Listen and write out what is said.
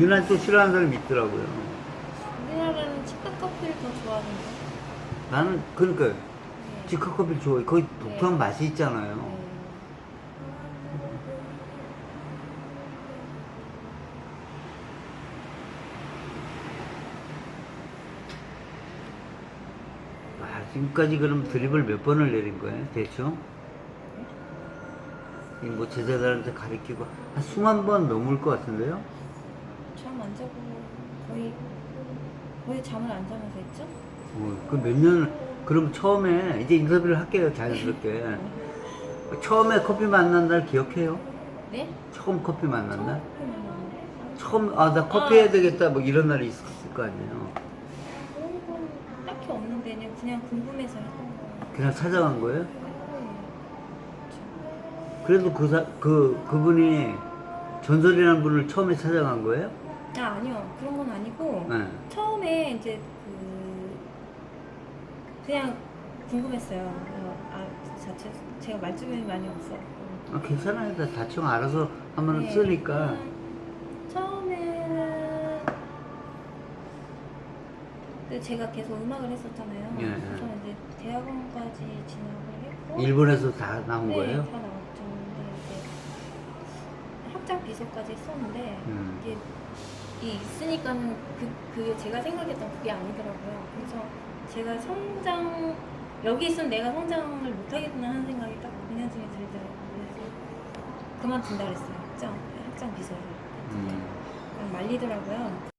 유난 또 싫어하는 사람이 있더라고요. 우리나라는 치카 커피를 더 좋아하는데. 나는 그러니까 네. 지커 커피를 좋아해. 거기 독특한 네. 맛이 있잖아요. 네. 아, 지금까지 그럼 드립을 몇 번을 내린 거예요, 대충? 이뭐 제자들한테 가르치고 한 수만 번 넘을 것 같은데요? 잠 안 자고 거의 거의 잠을 안 자면서 했죠? 어, 그몇 년, 그럼 처음에, 이제 인터뷰를 할게요, 자연스럽게. 처음에 커피 만난 날 기억해요? 네? 처음 커피 만난 날? 처음, 아, 나 커피 아. 해야 되겠다, 뭐 이런 날이 있었을 거 아니에요? 건 딱히 없는데 그냥 그냥 궁금해서 했던 거예요. 그냥 찾아간 거예요? 네. 그래도 그, 사, 그, 그분이 전설이라는 분을 처음에 찾아간 거예요? 아 아니요 그런 건 아니고 네. 처음에 이제 그 그냥 궁금했어요. 어, 아 자체 제가 말주변이 많이 없어. 아, 괜찮아요. 다 대충 알아서 한번 네. 쓰니까. 처음에는 그 제가 계속 음악을 했었잖아요. 예, 예. 그래서 이제 대학원까지 진학을 했고 일본에서 다 나온 네, 거예요? 다 나왔죠. 근데 이제 학장 비서까지 했었는데 음. 이게 이 있으니까는 그 그게 제가 생각했던 그게 아니더라고요. 그래서 제가 성장 여기 있으면 내가 성장을 못하겠구나 하는 생각이 딱 은연중에 들더라고요. 그래서 그만둔다 그랬어요. 학장 학장 비서를 음. 말리더라고요.